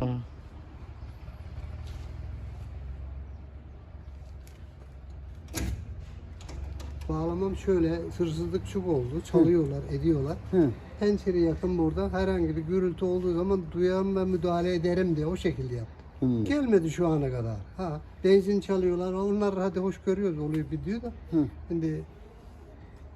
Hmm. Bağlamam şöyle, hırsızlık çok oldu. Çalıyorlar, ediyorlar. Hı. Pençere yakın burada herhangi bir gürültü olduğu zaman duyan ve müdahale ederim diye o şekilde yaptım. Hı. Gelmedi şu ana kadar. Ha, benzin çalıyorlar. Onlar hadi hoş görüyoruz oluyor bir diyor da. Hı. Şimdi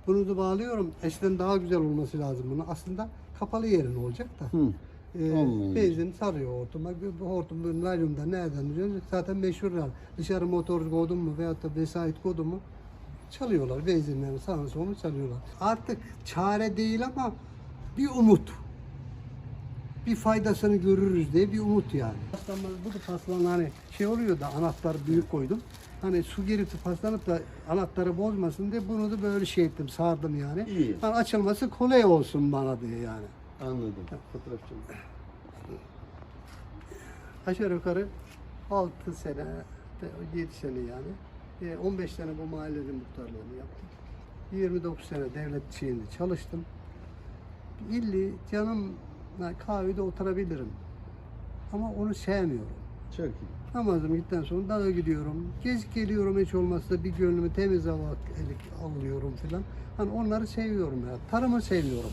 bunu da bağlıyorum. Eskiden daha güzel olması lazım bunu. Aslında kapalı yerin olacak da. Hı. Ee, Olmayınca. benzin sarıyor hortuma. Bu hortum naylonda nereden musun? Zaten meşhur yani. Dışarı motor koydun mu veyahut da vesait koydun mu çalıyorlar. Benzinlerini sağını solunu çalıyorlar. Artık çare değil ama bir umut. Bir faydasını görürüz diye bir umut yani. Paslanmaz, bu da paslan hani şey oluyor da anahtar büyük koydum. Hani su girip paslanıp da anahtarı bozmasın diye bunu da böyle şey ettim, sardım yani. İyi. Hani açılması kolay olsun bana diye yani. Anladım. Fotoğrafçı. aşağı yukarı 6 sene, 7 sene yani. E, 15 sene bu mahallenin muhtarlığını yaptım. 29 sene devlet şeyinde çalıştım. İlli canım yani kahvede oturabilirim. Ama onu sevmiyorum. Çok iyi. Namazım gittikten sonra dağa gidiyorum. Gezip geliyorum hiç olmazsa bir gönlümü temiz hava alıyorum filan. Hani onları seviyorum ya. Tarımı seviyorum.